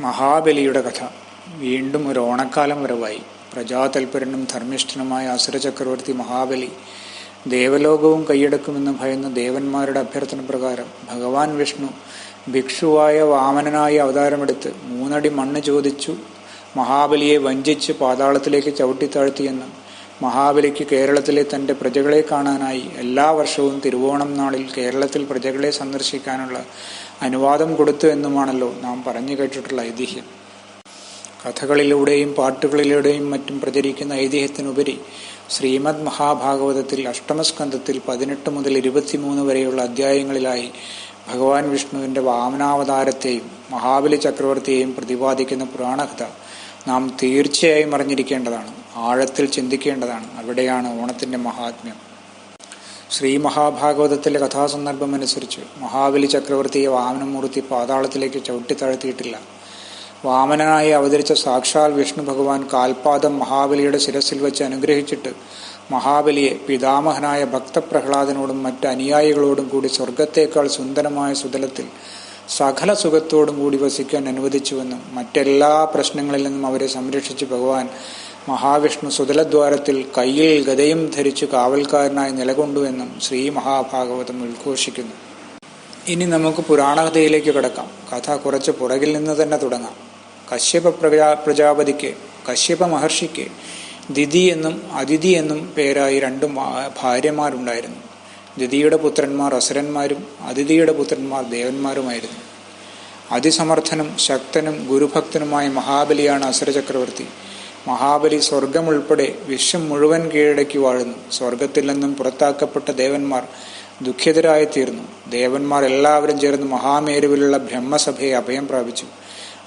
മഹാബലിയുടെ കഥ വീണ്ടും ഒരു ഓണക്കാലം വരവായി. പ്രജാതൽപരനും ധർമ്മിഷ്ഠനുമായ അസുരചക്രവർത്തി മഹാബലി ദേവലോകവും കൈയടക്കുമെന്ന് ഭയന്ന് ദേവന്മാരുടെ അഭ്യർത്ഥന പ്രകാരം ഭഗവാൻ വിഷ്ണു ഭിക്ഷുവായ വാമനനായി അവതാരമെടുത്ത് മൂന്നടി മണ്ണ് ചോദിച്ചു മഹാബലിയെ വഞ്ചിച്ച് പാതാളത്തിലേക്ക് ചവിട്ടിത്താഴ്ത്തിയെന്നും മഹാബലിക്ക് കേരളത്തിലെ തന്റെ പ്രജകളെ കാണാനായി എല്ലാ വർഷവും തിരുവോണം നാളിൽ കേരളത്തിൽ പ്രജകളെ സന്ദർശിക്കാനുള്ള അനുവാദം കൊടുത്തു എന്നുമാണല്ലോ നാം പറഞ്ഞു കേട്ടിട്ടുള്ള ഐതിഹ്യം. കഥകളിലൂടെയും പാട്ടുകളിലൂടെയും മറ്റും പ്രചരിക്കുന്ന ഐതിഹ്യത്തിനുപരി ശ്രീമദ് മഹാഭാഗവതത്തിൽ അഷ്ടമസ്കന്ധത്തിൽ പതിനെട്ട് മുതൽ ഇരുപത്തിമൂന്ന് വരെയുള്ള അധ്യായങ്ങളിലായി ഭഗവാൻ വിഷ്ണുവിന്റെ വാമനാവതാരത്തെയും മഹാബലി ചക്രവർത്തിയെയും പ്രതിപാദിക്കുന്ന പുരാണകഥ നാം തീർച്ചയായും അറിഞ്ഞിരിക്കേണ്ടതാണ് ആഴത്തിൽ ചിന്തിക്കേണ്ടതാണ്. അവിടെയാണ് ഓണത്തിന്റെ മഹാത്മ്യം. ശ്രീ മഹാഭാഗവതത്തിലെ കഥാസന്ദർഭം അനുസരിച്ച് മഹാബലി ചക്രവർത്തിയെ വാമനമൂർത്തി പാതാളത്തിലേക്ക് ചവിട്ടിത്താഴ്ത്തിയിട്ടില്ല വാമനായി അവതരിച്ച സാക്ഷാൽ വിഷ്ണു ഭഗവാൻ കാൽപാദം മഹാബലിയുടെ ശിരസിൽ വെച്ച് അനുഗ്രഹിച്ചിട്ട് മഹാബലിയെ പിതാമഹനായ ഭക്തപ്രഹ്ലാദനോടും മറ്റ് അനുയായികളോടും കൂടി സ്വർഗത്തേക്കാൾ സുന്ദരമായ സുതലത്തിൽ സകല സുഖത്തോടും കൂടി വസിക്കാൻ അനുവദിച്ചുവെന്നും മറ്റെല്ലാ പ്രശ്നങ്ങളിൽ നിന്നും അവരെ സംരക്ഷിച്ച് ഭഗവാൻ മഹാവിഷ്ണു സുതലദ്വാരത്തിൽ കയ്യിൽ ഗതയും ധരിച്ചു കാവൽക്കാരനായി നിലകൊണ്ടുവെന്നും ശ്രീ മഹാഭാഗവതം ഉദ്ഘോഷിക്കുന്നു. ഇനി നമുക്ക് പുരാണകഥയിലേക്ക് കിടക്കാം. കഥ കുറച്ച് പുറകിൽ നിന്ന് തന്നെ തുടങ്ങാം. കശ്യപ പ്രജാ പ്രജാപതിക്ക് കശ്യപ മഹർഷിക്ക് ദിതി എന്നും അതിഥി എന്നും പേരായി രണ്ടും ഭാര്യമാരുണ്ടായിരുന്നു. ദിതിയുടെ പുത്രന്മാർ അസുരന്മാരും അതിഥിയുടെ പുത്രന്മാർ ദേവന്മാരുമായിരുന്നു. അതിസമർത്ഥനും ശക്തനും ഗുരുഭക്തനുമായ മഹാബലിയാണ് അസുര ചക്രവർത്തി മഹാബലി സ്വർഗം ഉൾപ്പെടെ വിശ്വം മുഴുവൻ കീഴടക്കി വാഴുന്നു. സ്വർഗത്തിൽ നിന്നും പുറത്താക്കപ്പെട്ട ദേവന്മാർ ദുഃഖിതരായി തീർന്നു. ദേവന്മാർ എല്ലാവരും ചേർന്ന് മഹാമേരുവിലുള്ള ബ്രഹ്മസഭയെ അഭയം പ്രാപിച്ചു.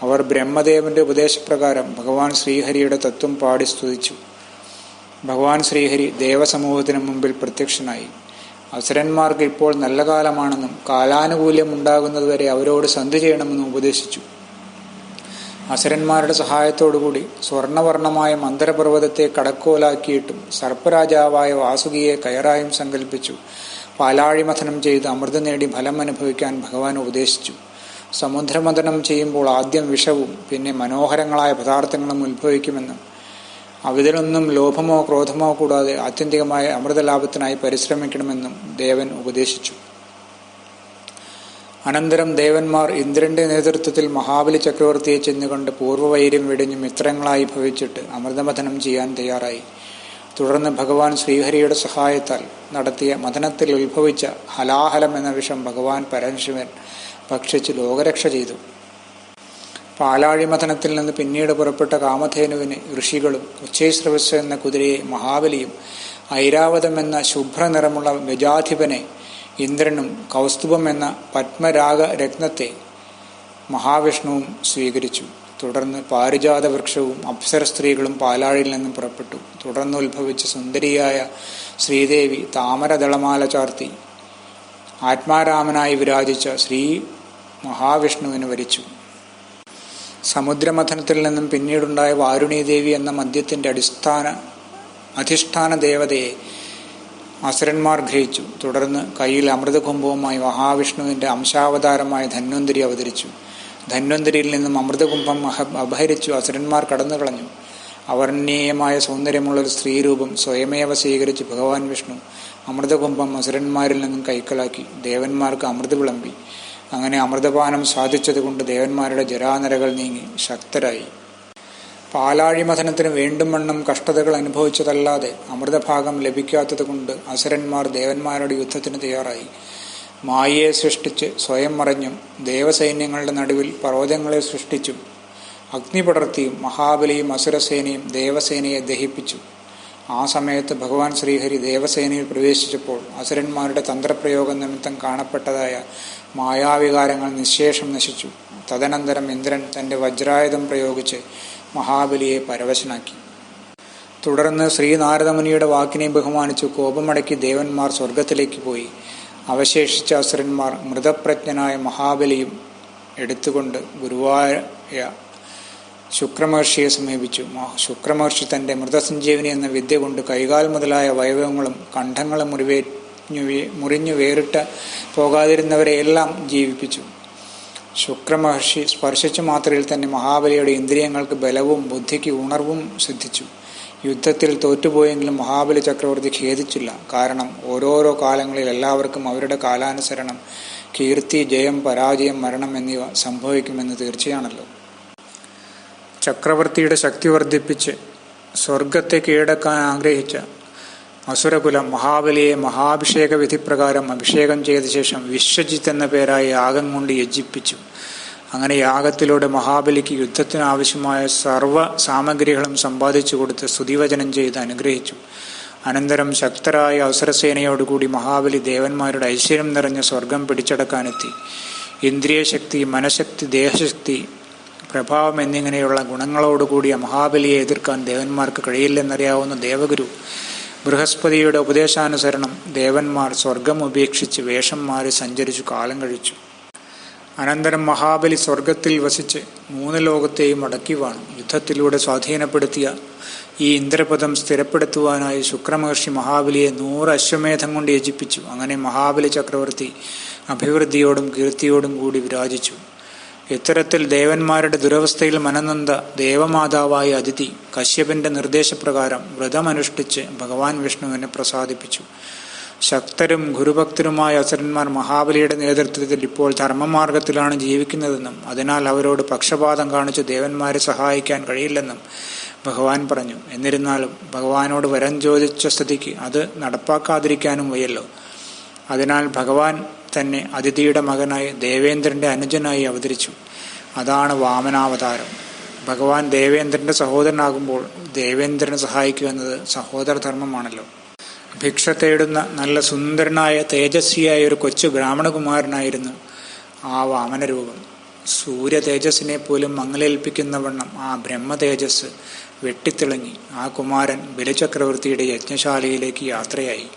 അവർ ബ്രഹ്മദേവന്റെ ഉപദേശപ്രകാരം ഭഗവാൻ ശ്രീഹരിയുടെ തത്വം പാടി സ്തുതിച്ചു. ഭഗവാൻ ശ്രീഹരി ദേവസമൂഹത്തിന് മുമ്പിൽ പ്രത്യക്ഷനായി. അസുരന്മാർക്ക് ഇപ്പോൾ നല്ല കാലമാണെന്നും കാലാനുകൂല്യം ഉണ്ടാകുന്നതുവരെ അവരോട് സന്ധി ചെയ്യണമെന്നും ഉപദേശിച്ചു. അസുരന്മാരുടെ സഹായത്തോടുകൂടി സ്വർണവർണമായ മന്ദരപർവതത്തെ കടക്കോലാക്കിയിട്ടും സർപ്പരാജാവായ വാസുകിയെ കയറായും സങ്കല്പിച്ചു പാലാഴിമഥനം ചെയ്ത് അമൃത് നേടി ഫലം അനുഭവിക്കാൻ ഭഗവാൻ ഉപദേശിച്ചു. സമുദ്രമഥനം ചെയ്യുമ്പോൾ ആദ്യം വിഷവും പിന്നെ മനോഹരങ്ങളായ പദാർത്ഥങ്ങളും ഉത്ഭവിക്കുമെന്നും അവിതിലൊന്നും ലോഭമോ ക്രോധമോ കൂടാതെ ആത്യന്തികമായ അമൃതലാഭത്തിനായി പരിശ്രമിക്കണമെന്നും ദേവൻ ഉപദേശിച്ചു. അനന്തരം ദേവന്മാർ ഇന്ദ്രന്റെ നേതൃത്വത്തിൽ മഹാബലി ചക്രവർത്തിയെ ചെന്നുകൊണ്ട് പൂർവവൈര്യം വെടിഞ്ഞ് മിത്രങ്ങളായി ഭവിച്ചിട്ട് അമൃതമഥനം ചെയ്യാൻ തയ്യാറായി. തുടർന്ന് ഭഗവാൻ ശ്രീഹരിയുടെ സഹായത്താൽ നടത്തിയ മഥനത്തിൽ ഉത്ഭവിച്ച ഹലാഹലം എന്ന വിഷം ഭഗവാൻ പരമശിവൻ ഭക്ഷിച്ച് ലോകരക്ഷ ചെയ്തു. പാലാഴി മഥനത്തിൽ നിന്ന് പിന്നീട് പുറപ്പെട്ട കാമധേനുവിന് ഋഷികളും ഉച്ചൈശ്രവസ് എന്ന കുതിരയെ മഹാബലിയും ഐരാവതം എന്ന ശുഭ്ര നിറമുള്ള ഗജാധിപനെ ഇന്ദ്രനും കൗസ്തുഭം എന്ന പത്മരാഗ രത്നത്തെ മഹാവിഷ്ണുവും സ്വീകരിച്ചു. തുടർന്ന് പാരിജാത വൃക്ഷവും അപ്സര സ്ത്രീകളും പാലാഴിയിൽ നിന്നും പുറപ്പെട്ടു. തുടർന്ന് ഉത്ഭവിച്ച സുന്ദരിയായ ശ്രീദേവി താമരദളമാല ചാർത്തി ആത്മാരാമനായി വിരാജിച്ച ശ്രീ മഹാവിഷ്ണുവിന് വരിച്ചു. സമുദ്രമഥനത്തിൽ നിന്നും പിന്നീടുണ്ടായ വാരുണീദേവി എന്ന മദ്യത്തിന്റെ അടിസ്ഥാന അധിഷ്ഠാന ദേവതയെ അസുരന്മാർ ഗ്രഹിച്ചു. തുടർന്ന് കയ്യിൽ അമൃതകുംഭവുമായി മഹാവിഷ്ണുവിന്റെ അംശാവതാരമായ ധന്വന്തരി അവതരിച്ചു. ധന്വന്തരിയിൽ നിന്നും അമൃതകുംഭം അപഹരിച്ചു അസുരന്മാർ കടന്നു കളഞ്ഞു അവർണീയമായ സൗന്ദര്യമുള്ള ഒരു സ്ത്രീരൂപം സ്വയമേവ സ്വീകരിച്ച് ഭഗവാൻ വിഷ്ണു അമൃതകുംഭം അസുരന്മാരിൽ നിന്നും കൈക്കലാക്കി. ദേവന്മാർക്ക് അമൃത വിളമ്പി. അങ്ങനെ അമൃതപാനം സാധിച്ചതുകൊണ്ട് ദേവന്മാരുടെ ജരാനരകൾ നീങ്ങി. ശക്തരായി. പാലാഴി മഥനത്തിന് വേണ്ടും വണ്ണം കഷ്ടതകൾ അനുഭവിച്ചതല്ലാതെ അമൃതഭാഗം ലഭിക്കാത്തതുകൊണ്ട് അസുരന്മാർ ദേവന്മാരുടെ യുദ്ധത്തിന് തയ്യാറായി. മായയെ സൃഷ്ടിച്ച് സ്വയം മറിഞ്ഞും ദേവസൈന്യങ്ങളുടെ നടുവിൽ പർവതങ്ങളെ സൃഷ്ടിച്ചും അഗ്നി പടർത്തിയും മഹാബലിയും അസുരസേനയും ദേവസേനയെ ദഹിപ്പിച്ചു. ആ സമയത്ത് ഭഗവാൻ ശ്രീഹരി ദേവസേനയിൽ പ്രവേശിച്ചപ്പോൾ അസുരന്മാരുടെ തന്ത്രപ്രയോഗം നിമിത്തം കാണപ്പെട്ടതായ മായാവികാരങ്ങൾ നിശേഷം നശിച്ചു. തദനന്തരം ഇന്ദ്രൻ തന്റെ വജ്രായുധം പ്രയോഗിച്ച് മഹാബലിയെ പരവശനാക്കി. തുടർന്ന് ശ്രീനാരദമുനിയുടെ വാക്കിനെ ബഹുമാനിച്ചു കോപമടക്കി ദേവന്മാർ സ്വർഗത്തിലേക്ക് പോയി. അവശേഷിച്ച അസുരന്മാർ മൃതപ്രജ്ഞനായ മഹാബലിയും എടുത്തുകൊണ്ട് ഗുരുവായ ശുക്രമഹർഷിയെ സമീപിച്ചു. ശുക്രമഹർഷി തന്റെ മൃതസഞ്ജീവനി എന്ന വിദ്യ കൊണ്ട് കൈകാൽ മുതലായ വൈഭവങ്ങളും കണ്ഠങ്ങളും മുറിവേ മുറിഞ്ഞു വേറിട്ട് പോകാതിരുന്നവരെയെല്ലാം ജീവിപ്പിച്ചു. ശുക്രമഹർഷി സ്പർശിച്ച മാത്രയിൽ തന്നെ മഹാബലിയുടെ ഇന്ദ്രിയങ്ങൾക്ക് ബലവും ബുദ്ധിക്ക് ഉണർവും സിദ്ധിച്ചു. യുദ്ധത്തിൽ തോറ്റുപോയെങ്കിലും മഹാബലി ചക്രവർത്തി ഖേദിച്ചില്ല. കാരണം ഓരോരോ കാലങ്ങളിൽ എല്ലാവർക്കും അവരുടെ കാലാനുസരണം കീർത്തി ജയം പരാജയം മരണം എന്നിവ സംഭവിക്കുമെന്ന് തീർച്ചയാണല്ലോ. ചക്രവർത്തിയുടെ ശക്തി വർദ്ധിപ്പിച്ച് സ്വർഗത്തെ കീഴടക്കാൻ ആഗ്രഹിച്ച അസുരകുലം മഹാബലിയെ മഹാഭിഷേക വിധിപ്രകാരം അഭിഷേകം ചെയ്ത ശേഷം വിശ്വജിത്ത് എന്ന പേരായി യാഗം കൊണ്ട് യജിപ്പിച്ചു അങ്ങനെ യാഗത്തിലൂടെ മഹാബലിക്ക് യുദ്ധത്തിനാവശ്യമായ സർവ സാമഗ്രികളും സമ്പാദിച്ചു കൊടുത്ത് സ്തുതിവചനം ചെയ്ത് അനുഗ്രഹിച്ചു. അനന്തരം ശക്തരായ അവസരസേനയോടുകൂടി മഹാബലി ദേവന്മാരുടെ ഐശ്വര്യം നിറഞ്ഞ സ്വർഗം പിടിച്ചടക്കാനെത്തി. ഇന്ദ്രിയശക്തി മനഃശക്തി ദേഹശക്തി പ്രഭാവം എന്നിങ്ങനെയുള്ള ഗുണങ്ങളോടുകൂടിയ മഹാബലിയെ എതിർക്കാൻ ദേവന്മാർക്ക് കഴിയില്ലെന്നറിയാവുന്ന ദേവഗുരു ബൃഹസ്പതിയുടെ ഉപദേശാനുസരണം ദേവന്മാർ സ്വർഗം ഉപേക്ഷിച്ച് വേഷം മാറി സഞ്ചരിച്ചു കാലം കഴിച്ചു. അനന്തരം മഹാബലി സ്വർഗത്തിൽ വസിച്ച് മൂന്ന് ലോകത്തെയും അടക്കി വാണു. യുദ്ധത്തിലൂടെ സ്വാധീനപ്പെടുത്തിയ ഈ ഇന്ദ്രപദം സ്ഥിരപ്പെടുത്തുവാനായി ശുക്രമഹർഷി മഹാബലിയെ നൂറ് അശ്വമേധം കൊണ്ട് യജിപ്പിച്ചു. അങ്ങനെ മഹാബലി ചക്രവർത്തി അഭിവൃദ്ധിയോടും കീർത്തിയോടും കൂടി വിരാജിച്ചു. ഇത്തരത്തിൽ ദേവന്മാരുടെ ദുരവസ്ഥയിൽ മനനന്ദ ദേവമാതാവായ അതിഥി കശ്യപന്റെ നിർദ്ദേശപ്രകാരം വ്രതമനുഷ്ഠിച്ച് ഭഗവാൻ വിഷ്ണുവിനെ പ്രസാദിപ്പിച്ചു. ശക്തരും ഗുരുഭക്തരുമായ അസുരന്മാർ മഹാബലിയുടെ നേതൃത്വത്തിൽ ഇപ്പോൾ ധർമ്മമാർഗത്തിലാണ് ജീവിക്കുന്നതെന്നും അതിനാൽ അവരോട് പക്ഷപാതം കാണിച്ച് ദേവന്മാരെ സഹായിക്കാൻ കഴിയില്ലെന്നും ഭഗവാൻ പറഞ്ഞു. എന്നിരുന്നാലും ഭഗവാനോട് വരം ചോദിച്ച സ്ഥിതിക്ക് അത് നടപ്പാക്കാതിരിക്കാനും വയ്യല്ലോ. അതിനാൽ ഭഗവാൻ തന്നെ അതിഥിയുടെ മകനായ ദേവേന്ദ്രന്റെ അനുജനായി അവതരിച്ചു. അതാണ് വാമനാവതാരം. ഭഗവാൻ ദേവേന്ദ്രന്റെ സഹോദരനാകുമ്പോൾ ദേവേന്ദ്രനെ സഹായിക്കുക എന്നത് സഹോദരധർമ്മമാണല്ലോ ഭിക്ഷ തേടുന്ന നല്ല സുന്ദരനായ തേജസ്വിയായ ഒരു കൊച്ചു ബ്രാഹ്മണകുമാരനായിരുന്നു ആ വാമനരൂപം. സൂര്യ തേജസ്സിനെ പോലും മങ്ങലേൽപ്പിക്കുന്ന വണ്ണം ആ ബ്രഹ്മ തേജസ് വെട്ടിത്തിളങ്ങി. ആ കുമാരൻ ബലിചക്രവർത്തിയുടെ യജ്ഞശാലയിലേക്ക് യാത്രയായി.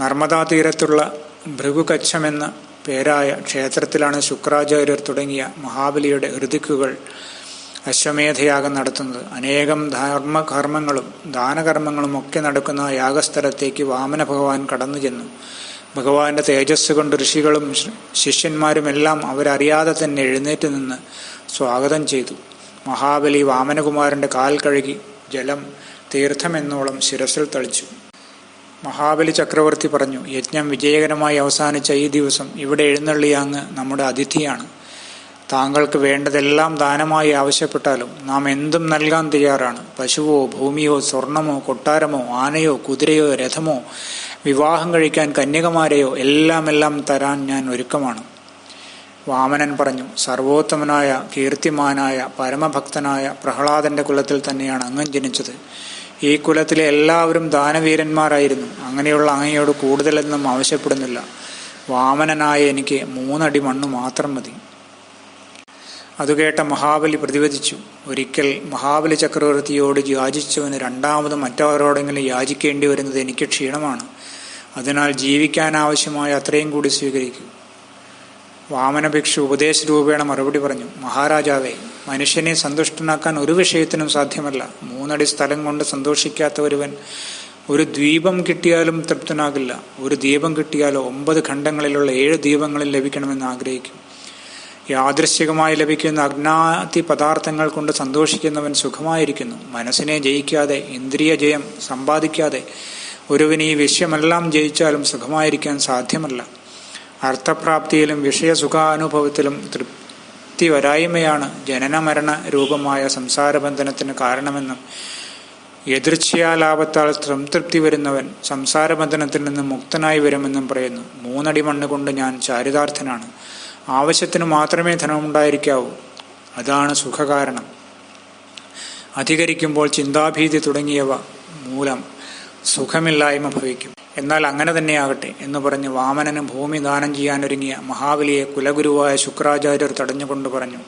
നർമ്മദാ തീരത്തുള്ള ഭൃഗുകച്ഛമെന്ന പേരായ ക്ഷേത്രത്തിലാണ് ശുക്രാചാര്യർ തുടങ്ങിയ മഹാബലിയുടെ ഋതുക്കുകൾ അശ്വമേധയാഗം നടത്തുന്നത്. അനേകം ധർമ്മകർമ്മങ്ങളും ദാനകർമ്മങ്ങളും ഒക്കെ നടക്കുന്ന യാഗസ്ഥലത്തേക്ക് വാമന ഭഗവാൻ കടന്നു ചെന്നു. ഭഗവാന്റെ തേജസ് കൊണ്ട് ഋഷികളും ശിഷ്യന്മാരുമെല്ലാം അവരറിയാതെ തന്നെ എഴുന്നേറ്റ് നിന്ന് സ്വാഗതം ചെയ്തു. മഹാബലി വാമനകുമാരന്റെ കാൽ കഴുകി ജലം തീർത്ഥമെന്നോളം ശിരസിൽ തളിച്ചു. മഹാബലി ചക്രവർത്തി പറഞ്ഞു യജ്ഞം വിജയകരമായി അവസാനിച്ച ഈ ദിവസം ഇവിടെ എഴുന്നള്ളിയ അങ്ങ് നമ്മുടെ അതിഥിയാണ്. താങ്കൾക്ക് വേണ്ടതെല്ലാം ദാനമായി ആവശ്യപ്പെട്ടാലും നാം എന്തും നൽകാൻ തയ്യാറാണ്. പശുവോ ഭൂമിയോ സ്വർണമോ കൊട്ടാരമോ ആനയോ കുതിരയോ രഥമോ വിവാഹം കഴിക്കാൻ കന്യകമാരെയോ എല്ലാം എല്ലാം തരാൻ ഞാൻ ഒരുക്കമാണ്. വാമനൻ പറഞ്ഞു സർവോത്തമനായ കീർത്തിമാനായ പരമഭക്തനായ പ്രഹ്ലാദന്റെ കുലത്തിൽ തന്നെയാണ് അങ്ങൻ ജനിച്ചത്. ഈ കുലത്തിലെ എല്ലാവരും ദാനവീരന്മാരായിരുന്നു. അങ്ങനെയുള്ള അങ്ങയോട് കൂടുതലൊന്നും ആവശ്യപ്പെടുന്നില്ല. വാമനനായ എനിക്ക് മൂന്നടി മണ്ണ് മാത്രം മതി. അതുകേട്ട മഹാബലി പ്രതിവദിച്ചു ഒരിക്കൽ മഹാബലി ചക്രവർത്തിയോട് യാചിച്ചവന് രണ്ടാമത് മറ്റവരോടെങ്കിലും യാചിക്കേണ്ടി വരുന്നത് എനിക്ക് ക്ഷീണമാണ്. അതിനാൽ ജീവിക്കാൻ ആവശ്യമായ അത്രയും കൂടി സ്വീകരിക്കൂ. വാമനഭിക്ഷു ഉപദേശരൂപേണ മറുപടി പറഞ്ഞു മഹാരാജാവേ മനുഷ്യനെ സന്തുഷ്ടനാക്കാൻ ഒരു വിഷയത്തിനും സാധ്യമല്ല. മൂന്നടി സ്ഥലം കൊണ്ട് സന്തോഷിക്കാത്ത ഒരുവൻ ഒരു ദ്വീപം കിട്ടിയാലും തൃപ്തനാകില്ല. ഒരു ദീപം കിട്ടിയാലോ ഒമ്പത് ഖണ്ഡങ്ങളിലുള്ള ഏഴ് ദീപങ്ങളിൽ ലഭിക്കണമെന്ന് ആഗ്രഹിക്കും. യാദൃശ്ചികമായി ലഭിക്കുന്ന അജ്ഞാതി പദാർത്ഥങ്ങൾ കൊണ്ട് സന്തോഷിക്കുന്നവൻ സുഖമായിരിക്കുന്നു. മനസ്സിനെ ജയിക്കാതെ ഇന്ദ്രിയ ജയം സമ്പാദിക്കാതെ ഒരുവന് ഈ വിഷയമെല്ലാം ജയിച്ചാലും സുഖമായിരിക്കാൻ സാധ്യമല്ല. അർത്ഥപ്രാപ്തിയിലും വിഷയസുഖാനുഭവത്തിലും തൃപ്തി വരായ്മയാണ് ജനനമരണ രൂപമായ സംസാരബന്ധനത്തിന് കാരണമെന്നും എതിർച്ഛയാലാപത്താൽ സംതൃപ്തി വരുന്നവൻ സംസാരബന്ധനത്തിൽ നിന്ന് മുക്തനായി വരുമെന്നും പറയുന്നു. മൂന്നടി മണ്ണ് കൊണ്ട് ഞാൻ ചാരിതാർത്ഥനാണ്. ആവശ്യത്തിന് മാത്രമേ ധനമുണ്ടായിരിക്കാവൂ. അതാണ് സുഖകാരണം. അധികരിക്കുമ്പോൾ ചിന്താഭീതി തുടങ്ങിയവ മൂലം സുഖമില്ലായ്മ ഭവിക്കും. എന്നാൽ അങ്ങനെ തന്നെയാകട്ടെ എന്ന് പറഞ്ഞ് വാമനന് ഭൂമി ദാനം ചെയ്യാനൊരുങ്ങിയ മഹാബലിയെ കുലഗുരുവായ ശുക്രാചാര്യർ തടഞ്ഞുകൊണ്ട് പറഞ്ഞു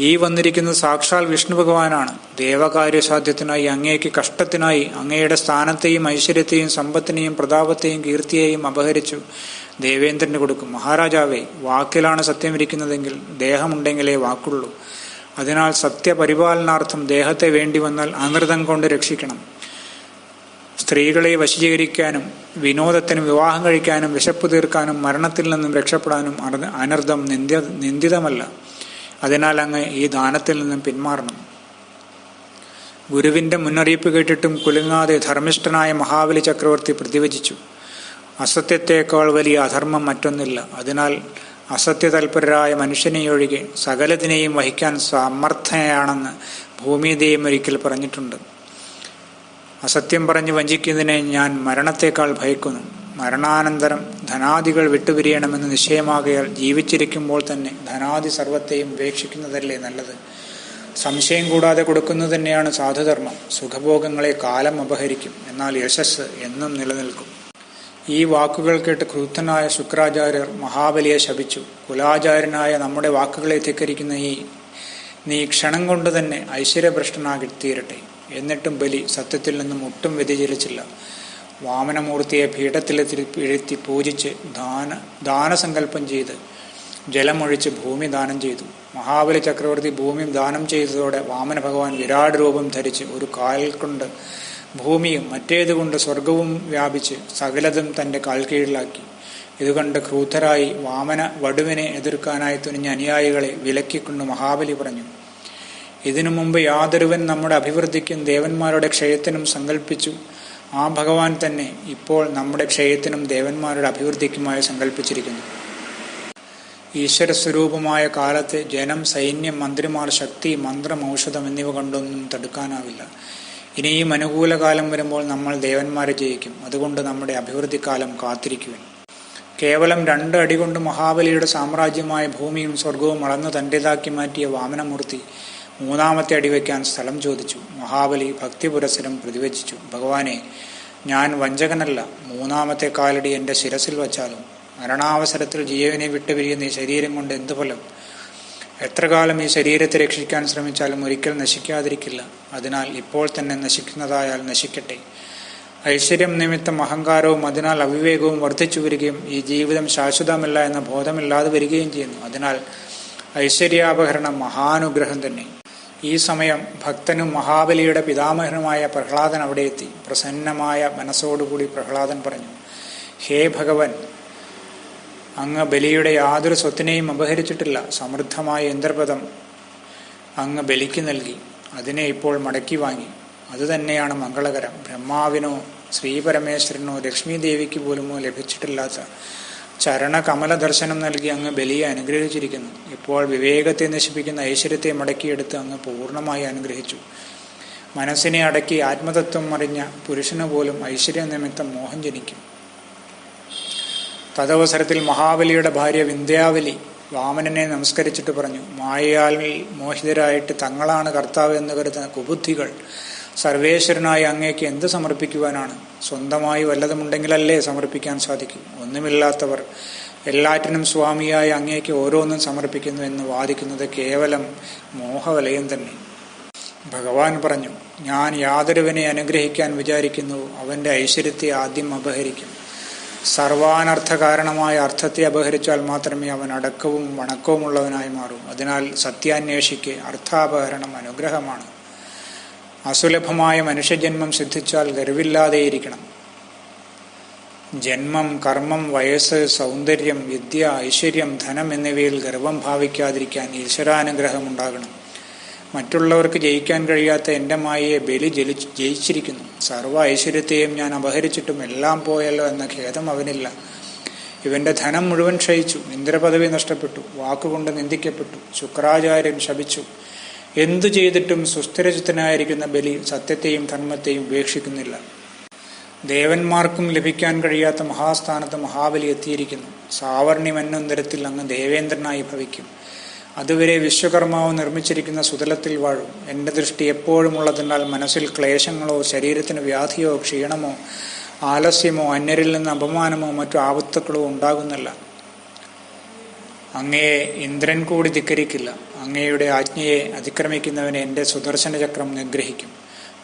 ഈ വന്നിരിക്കുന്ന സാക്ഷാൽ വിഷ്ണു ഭഗവാനാണ്. ദേവകാര്യസാധ്യത്തിനായി അങ്ങേക്ക് കഷ്ടത്തിനായി അങ്ങയുടെ സ്ഥാനത്തെയും ഐശ്വര്യത്തെയും സമ്പത്തിനെയും പ്രതാപത്തെയും കീർത്തിയെയും അപഹരിച്ചു ദേവേന്ദ്രന് കൊടുക്കും. മഹാരാജാവേ വാക്കിലാണ് സത്യം ഇരിക്കുന്നതെങ്കിൽ ദേഹമുണ്ടെങ്കിലേ വാക്കുള്ളൂ. അതിനാൽ സത്യപരിപാലനാർത്ഥം ദേഹത്തെ വേണ്ടി വന്നാൽ അനൃതം കൊണ്ട് രക്ഷിക്കണം. സ്ത്രീകളെ വശീകരിക്കാനും വിനോദത്തിന് വിവാഹം കഴിക്കാനും വിശപ്പ് തീർക്കാനും മരണത്തിൽ നിന്നും രക്ഷപ്പെടാനും അനർത്ഥം നിന്ദ്യ നിന്ദിതമല്ല. അതിനാൽ അങ്ങ് ഈ ദാനത്തിൽ നിന്നും പിന്മാറണം. ഗുരുവിന്റെ മുന്നറിയിപ്പ് കേട്ടിട്ടും കുലുങ്ങാതെ ധർമ്മിഷ്ഠനായ മഹാബലി ചക്രവർത്തി പ്രതിവചിച്ചു. അസത്യത്തേക്കാൾ വലിയ അധർമ്മം മറ്റൊന്നില്ല. അതിനാൽ അസത്യതൽപരരായ മനുഷ്യനെയൊഴികെ സകലതിനെയും വഹിക്കാൻ സമർത്ഥനയാണെന്ന് ഭൂമിദേയും ഒരിക്കൽ പറഞ്ഞിട്ടുണ്ട്. അസത്യം പറഞ്ഞ് വഞ്ചിക്കുന്നതിനെ ഞാൻ മരണത്തേക്കാൾ ഭയക്കുന്നു. മരണാനന്തരം ധനാദികൾ വിട്ടുപിരിയണമെന്ന് നിശ്ചയമാകയാൽ ജീവിച്ചിരിക്കുമ്പോൾ തന്നെ ധനാദി സർവത്തെയും ഉപേക്ഷിക്കുന്നതല്ലേ നല്ലത്? സംശയം കൂടാതെ കൊടുക്കുന്നത് തന്നെയാണ് സാധുധർമ്മം. സുഖഭോഗങ്ങളെ കാലം അപഹരിക്കും. എന്നാൽ യശസ് എന്നും നിലനിൽക്കും. ഈ വാക്കുകൾ കേട്ട് ക്രൂദ്ധനായ ശുക്രാചാര്യർ മഹാബലിയെ ശപിച്ചു. കുലാചാര്യനായ നമ്മുടെ വാക്കുകളെ ധിക്കരിക്കുന്ന ഈ നീ ക്ഷണം കൊണ്ട് തന്നെ ഐശ്വര്യഭ്രഷ്ടനാകി തീരട്ടെ എന്നിട്ടും ബലി സത്യത്തിൽ നിന്നും ഒട്ടും വ്യതിചലിച്ചില്ല. വാമനമൂർത്തിയെ പീഠത്തിലെത്തി എഴുത്തി പൂജിച്ച് ദാന ദാനസങ്കല്പം ചെയ്ത് ജലമൊഴിച്ച് ഭൂമി ദാനം ചെയ്തു. മഹാബലി ചക്രവർത്തി ഭൂമി ദാനം ചെയ്തതോടെ വാമന ഭഗവാൻ വിരാട് രൂപം ധരിച്ച് ഒരു കാൽ കൊണ്ട് ഭൂമിയും മറ്റേതുകൊണ്ട് സ്വർഗവും വ്യാപിച്ച് സകലതും തന്റെ കാൽ കീഴിലാക്കി. ഇതുകണ്ട് ക്രൂദ്ധരായി വാമന വടുവിനെ എതിർക്കാനായി തുനിഞ്ഞ അനുയായികളെ വിലക്കിക്കൊണ്ട് മഹാബലി പറഞ്ഞു. ഇതിനു മുമ്പ് യാതൊരുവൻ നമ്മുടെ അഭിവൃദ്ധിക്കും ദേവന്മാരുടെ ക്ഷയത്തിനും സങ്കല്പിച്ചു ആ ഭഗവാൻ തന്നെ ഇപ്പോൾ നമ്മുടെ ക്ഷയത്തിനും ദേവന്മാരുടെ അഭിവൃദ്ധിക്കുമായി സങ്കല്പിച്ചിരിക്കുന്നു ഈശ്വരസ്വരൂപമായ കാലത്ത് ജനം സൈന്യം മന്ത്രിമാർ ശക്തി മന്ത്രം ഔഷധം എന്നിവ കൊണ്ടൊന്നും തടുക്കാനാവില്ല. ഇനിയും അനുകൂല കാലം വരുമ്പോൾ നമ്മൾ ദേവന്മാരെ ജയിക്കും. അതുകൊണ്ട് നമ്മുടെ അഭിവൃദ്ധിക്കാലം കാത്തിരിക്കുവാൻ. കേവലം രണ്ട് അടി കൊണ്ട് മഹാബലിയുടെ സാമ്രാജ്യമായ ഭൂമിയും സ്വർഗവും അളന്ന് തന്റെതാക്കി മാറ്റിയ വാമനമൂർത്തി മൂന്നാമത്തെ അടി വയ്ക്കാൻ സ്ഥലം ചോദിച്ചു. മഹാബലി ഭക്തിപുരസരം പ്രതിവചിച്ചു. ഭഗവാനെ ഞാൻ വഞ്ചകനല്ല. മൂന്നാമത്തെ കാലടി എന്റെ ശിരസിൽ വച്ചാലും. മരണാവസരത്തിൽ ജീവനെ വിട്ടുപിരിയുന്ന ഈ ശരീരം കൊണ്ട് എന്ത് ഫലം? എത്ര കാലം ഈ ശരീരത്തെ രക്ഷിക്കാൻ ശ്രമിച്ചാലും ഒരിക്കൽ നശിക്കാതിരിക്കില്ല. അതിനാൽ ഇപ്പോൾ തന്നെ നശിക്കുന്നതായാൽ നശിക്കട്ടെ. ഐശ്വര്യം നിമിത്തം അഹങ്കാരവും അതിനാൽ അവിവേകവും വർദ്ധിച്ചു വരികയും ഈ ജീവിതം ശാശ്വതമല്ല എന്ന ബോധമില്ലാതെ വരികയും ചെയ്യുന്നു. അതിനാൽ ഐശ്വര്യാപകരണം മഹാനുഗ്രഹം തന്നെ. ഈ സമയം ഭക്തനും മഹാബലിയുടെ പിതാമഹനുമായ പ്രഹ്ലാദൻ അവിടെ എത്തി. പ്രസന്നമായ മനസ്സോടുകൂടി പ്രഹ്ലാദൻ പറഞ്ഞു ഹേ ഭഗവൻ അങ്ങ് ബലിയുടെ യാതൊരു സ്വത്തിനെയും അപഹരിച്ചിട്ടില്ല. സമൃദ്ധമായ ഇന്ദ്രപദം അങ്ങ് ബലിക്ക് നൽകി. അതിനെ ഇപ്പോൾ മടക്കി വാങ്ങി. അതുതന്നെയാണ് മംഗളകരം. ബ്രഹ്മാവിനോ ശ്രീപരമേശ്വരനോ ലക്ഷ്മി ദേവിക്ക് പോലുമോ ലഭിച്ചിട്ടില്ലാത്ത ചരണകമല ദർശനം നൽകി അങ്ങ് ബലിയെ അനുഗ്രഹിച്ചിരിക്കുന്നു. ഇപ്പോൾ വിവേകത്തെ നശിപ്പിക്കുന്ന ഐശ്വര്യത്തെ മടക്കിയെടുത്ത് അങ്ങ് പൂർണമായി അനുഗ്രഹിച്ചു. മനസ്സിനെ അടക്കി ആത്മതത്വം അറിഞ്ഞ പുരുഷന് പോലും ഐശ്വര്യ നിമിത്തം മോഹം ജനിക്കും. തദവസരത്തിൽ മഹാബലിയുടെ ഭാര്യ വിന്ധ്യാവലി വാമനനെ നമസ്കരിച്ചിട്ട് പറഞ്ഞു മായയാൽ മോഹിതരായിട്ട് തങ്ങളാണ് കർത്താവ് എന്ന് കരുതുന്ന കുബുദ്ധികൾ സർവേശ്വരനായ അങ്ങേക്ക് എന്ത് സമർപ്പിക്കുവാനാണ്? സ്വന്തമായി വല്ലതുമുണ്ടെങ്കിലല്ലേ സമർപ്പിക്കാൻ സാധിക്കും. ഒന്നുമില്ലാത്തവർ എല്ലാറ്റിനും സ്വാമിയായ അങ്ങേക്ക് ഓരോന്നും സമർപ്പിക്കുന്നു എന്ന് വാദിക്കുന്നത് കേവലം മോഹവലയം തന്നെ. ഭഗവാൻ പറഞ്ഞു ഞാൻ യാതൊരുവനെ അനുഗ്രഹിക്കാൻ വിചാരിക്കുന്നു. അവന്റെ ഐശ്വര്യത്തെ ആദ്യം അപഹരിക്കും. സർവാനർത്ഥകാരണമായ അർത്ഥത്തെ അപഹരിച്ചാൽ മാത്രമേ അവൻ അടക്കവും വണക്കവുമുള്ളവനായി മാറൂ. അതിനാൽ സത്യാന്വേഷിക്ക്. അർത്ഥാപഹരണം അനുഗ്രഹമാണ്. അസുലഭമായ മനുഷ്യജന്മം സിദ്ധിച്ചാൽ ഗർവില്ലാതെയിരിക്കണം. ജന്മം കർമ്മം വയസ്സ് സൗന്ദര്യം വിദ്യ ഐശ്വര്യം ധനം എന്നിവയിൽ ഗർവം ഭാവിക്കാതിരിക്കാൻ ഈശ്വരാനുഗ്രഹം ഉണ്ടാകണം. മറ്റുള്ളവർക്ക് ജയിക്കാൻ കഴിയാത്ത എന്റെ മായയെ ബലി ജലി ജയിച്ചിരിക്കുന്നു. സർവ ഐശ്വര്യത്തെയും ഞാൻ അപഹരിച്ചിട്ടും എല്ലാം പോയല്ലോ എന്ന ഖേദം അവനില്ല. ഇവന്റെ ധനം മുഴുവൻ ക്ഷയിച്ചു ഇന്ദ്രപദവി നഷ്ടപ്പെട്ടു വാക്കുകൊണ്ട് നിന്ദിക്കപ്പെട്ടു ശുക്രാചാര്യൻ ശപിച്ചു എന്തു ചെയ്തിട്ടും സുസ്ഥിരചിത്തനായിരിക്കുന്ന ബലി സത്യത്തെയും ധർമ്മത്തെയും ഉപേക്ഷിക്കുന്നില്ല. ദേവന്മാർക്കും ലഭിക്കാൻ കഴിയാത്ത മഹാസ്ഥാനത്ത് മഹാബലി എത്തിയിരിക്കുന്നു. സാവർണി മന്നന്തരത്തിൽ അങ്ങ് ദേവേന്ദ്രനായി ഭവിക്കും. അതുവരെ വിശ്വകർമാവ് നിർമ്മിച്ചിരിക്കുന്ന സുതലത്തിൽ വാഴും. എന്റെ ദൃഷ്ടി എപ്പോഴും ഉള്ളതിനാൽ മനസ്സിൽ ക്ലേശങ്ങളോ ശരീരത്തിന് വ്യാധിയോ ക്ഷീണമോ ആലസ്യമോ അന്യരിൽ നിന്ന് അപമാനമോ മറ്റു ആപത്തുക്കളോ ഉണ്ടാകുന്നില്ല. അങ്ങയെ ഇന്ദ്രൻ കൂടി ധിക്കരിക്കില്ല. അങ്ങയുടെ ആജ്ഞയെ അതിക്രമിക്കുന്നവനെ എന്റെ സുദർശന ചക്രം നിഗ്രഹിക്കും.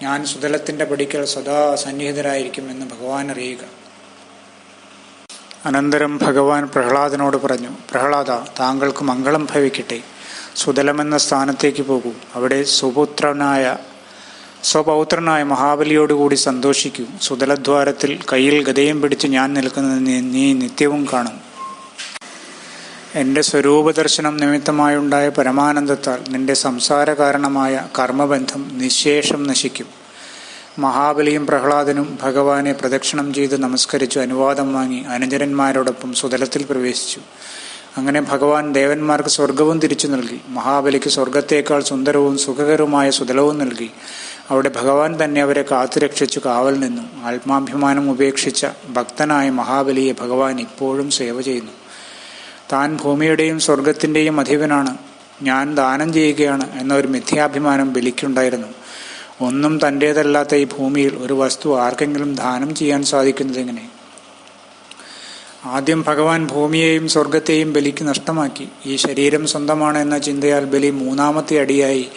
ഞാൻ സുതലത്തിന്റെ പടിക്കൽ സദാ സന്നിഹിതരായിരിക്കും എന്ന് ഭഗവാൻ അറിയുക. അനന്തരം ഭഗവാൻ പ്രഹ്ലാദനോട് പറഞ്ഞു പ്രഹ്ലാദ താങ്കൾക്ക് മംഗളം ഭവിക്കട്ടെ. സുതലമെന്ന സ്ഥാനത്തേക്ക് പോകൂ. അവിടെ സുപുത്രനായ സ്വപൗത്രനായ മഹാബലിയോടുകൂടി സന്തോഷിക്കൂ. സുതലദ്വാരത്തിൽ കയ്യിൽ ഗതയും പിടിച്ച് ഞാൻ നിൽക്കുന്നത് നീ നിത്യവും കാണും. എന്റെ സ്വരൂപദർശനം നിമിത്തമായുണ്ടായ പരമാനന്ദത്താൽ നിന്റെ സംസാര കാരണമായ കർമ്മബന്ധം നിശേഷം നശിക്കും. മഹാബലിയും പ്രഹ്ലാദനും ഭഗവാനെ പ്രദക്ഷിണം ചെയ്ത് നമസ്കരിച്ചു അനുവാദം വാങ്ങി അനുചരന്മാരോടൊപ്പം സുതലത്തിൽ പ്രവേശിച്ചു. അങ്ങനെ ഭഗവാൻ ദേവന്മാർക്ക് സ്വർഗവും തിരിച്ചു നൽകി. മഹാബലിക്ക് സ്വർഗത്തേക്കാൾ സുന്ദരവും സുഖകരവുമായ സുതലവും നൽകി. അവിടെ ഭഗവാൻ തന്നെ അവരെ കാത്തുരക്ഷിച്ചു കാവൽ നിന്നു. ആത്മാഭിമാനം ഉപേക്ഷിച്ച ഭക്തനായ മഹാബലിയെ ഭഗവാൻ ഇപ്പോഴും സേവ ചെയ്യുന്നു. താൻ ഭൂമിയുടെയും സ്വർഗത്തിന്റെയും അധിപനാണ്. ഞാൻ ദാനം ചെയ്യുകയാണ് എന്ന ഒരു മിഥ്യാഭിമാനം ബലിക്കുണ്ടായിരുന്നു. ഒന്നും തന്റേതല്ലാത്ത ഈ ഭൂമിയിൽ ഒരു വസ്തു ആർക്കെങ്കിലും ദാനം ചെയ്യാൻ സാധിക്കുന്നത് എങ്ങനെ? ആദ്യം ഭഗവാൻ ഭൂമിയെയും സ്വർഗത്തെയും ബലിക്ക് നഷ്ടമാക്കി. ഈ ശരീരം സ്വന്തമാണ് എന്ന ചിന്തയാൽ ബലി മൂന്നാമത്തെ അടിയായി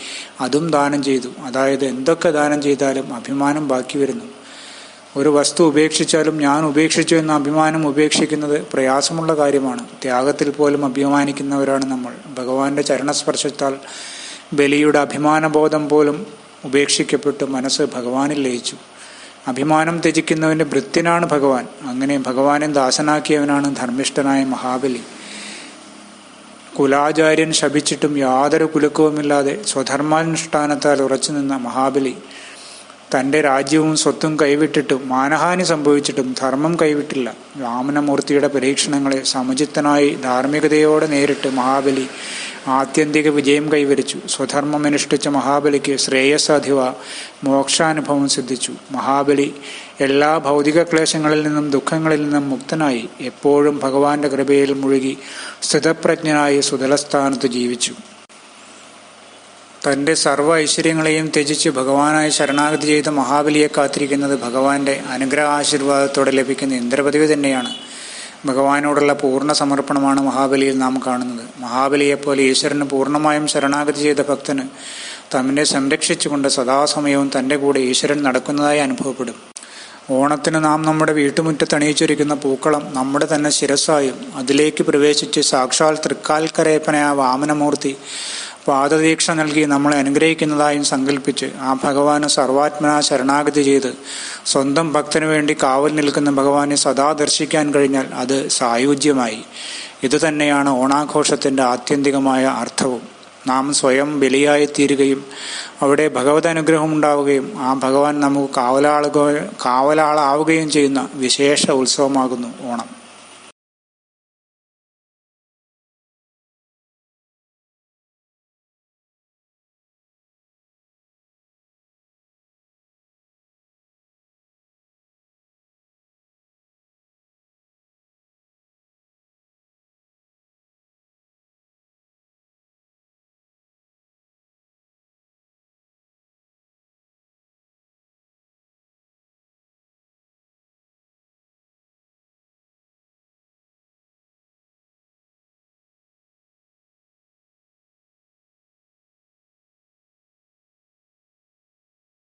അതും ദാനം ചെയ്തു. അതായത് എന്തൊക്കെ ദാനം ചെയ്താലും അഭിമാനം ബാക്കി വരുന്നു. ഒരു വസ്തു ഉപേക്ഷിച്ചാലും ഞാൻ ഉപേക്ഷിച്ചു എന്ന അഭിമാനം ഉപേക്ഷിക്കുന്നത് പ്രയാസമുള്ള കാര്യമാണ്. ത്യാഗത്തിൽ പോലും അഭിമാനിക്കുന്നവരാണ് നമ്മൾ. ഭഗവാന്റെ ചരണസ്പർശത്താൽ ബലിയുടെ അഭിമാനബോധം പോലും ഉപേക്ഷിക്കപ്പെട്ട് മനസ്സ് ഭഗവാനിൽ ലയിച്ചു. അഭിമാനം ത്യജിക്കുന്നവന്റെ വൃത്തിനാണ് ഭഗവാൻ. അങ്ങനെ ഭഗവാനെ ദാസനാക്കിയവനാണ് ധർമ്മിഷ്ഠനായ മഹാബലി. കുലാചാര്യൻ ശപിച്ചിട്ടും യാതൊരു കുലുക്കവുമില്ലാതെ സ്വധർമാനുഷ്ഠാനത്താൽ ഉറച്ചു നിന്ന മഹാബലി തന്റെ രാജ്യവും സ്വത്തും കൈവിട്ടിട്ടും മാനഹാനി സംഭവിച്ചിട്ടും ധർമ്മം കൈവിട്ടില്ല. വാമനമൂർത്തിയുടെ പരീക്ഷണങ്ങളെ സമുചിത്തനായി ധാർമ്മികതയോടെ നേരിട്ട് മഹാബലി ആത്യന്തിക വിജയം കൈവരിച്ചു. സ്വധർമ്മമനുഷ്ഠിച്ച മഹാബലിക്ക് ശ്രേയസ് അധിവ മോക്ഷാനുഭവം സിദ്ധിച്ചു. മഹാബലി എല്ലാ ഭൗതിക ക്ലേശങ്ങളിൽ നിന്നും ദുഃഖങ്ങളിൽ നിന്നും മുക്തനായി എപ്പോഴും ഭഗവാന്റെ കൃപയിൽ മുഴുകി സ്ഥിതപ്രജ്ഞനായി സുതലസ്ഥാനത്ത് ജീവിച്ചു. തന്റെ സർവ ഐശ്വര്യങ്ങളെയും ത്യജിച്ച് ഭഗവാനായി ശരണാഗതി ചെയ്ത മഹാബലിയെ കാത്തിരിക്കുന്നത് ഭഗവാന്റെ അനുഗ്രഹ ആശീർവാദത്തോടെ ലഭിക്കുന്ന ഇന്ദ്രപദവി തന്നെയാണ്. ഭഗവാനോടുള്ള പൂർണ സമർപ്പണമാണ് മഹാബലിയിൽ നാം കാണുന്നത്. മഹാബലിയെപ്പോലെ ഈശ്വരന് പൂർണമായും ശരണാഗതി ചെയ്ത ഭക്തന് തന്നെ സംരക്ഷിച്ചുകൊണ്ട് സദാസമയവും തന്റെ കൂടെ ഈശ്വരൻ നടക്കുന്നതായി അനുഭവപ്പെടും. ഓണത്തിന് നാം നമ്മുടെ വീട്ടുമുറ്റത്ത് അണിയിച്ചൊരുക്കുന്ന പൂക്കളം നമ്മുടെ തന്നെ ശിരസ്സായും അതിലേക്ക് പ്രവേശിച്ച് സാക്ഷാൽ തൃക്കാൽക്കരയപ്പനായ വാമനമൂർത്തി പാദദീക്ഷ നൽകി നമ്മളെ അനുഗ്രഹിക്കുന്നതായും സങ്കല്പിച്ച് ആ ഭഗവാന് സർവാത്മന ശരണാഗതി ചെയ്ത് സ്വന്തം ഭക്തനു വേണ്ടി കാവൽ നിൽക്കുന്ന ഭഗവാനെ സദാ ദർശിക്കാൻ കഴിഞ്ഞാൽ അത് സായുജ്യമായി. ഇതുതന്നെയാണ് ഓണാഘോഷത്തിന്റെ ആത്യന്തികമായ അർത്ഥവും. നാം സ്വയം ബലിയായി തീരുകയും അവിടെ ഭഗവത് അനുഗ്രഹം ഉണ്ടാവുകയും ആ ഭഗവാൻ നമുക്ക് കാവലാളുക കാവലാളാവുകയും ചെയ്യുന്ന വിശേഷ ഉത്സവമാകുന്നു ഓണം.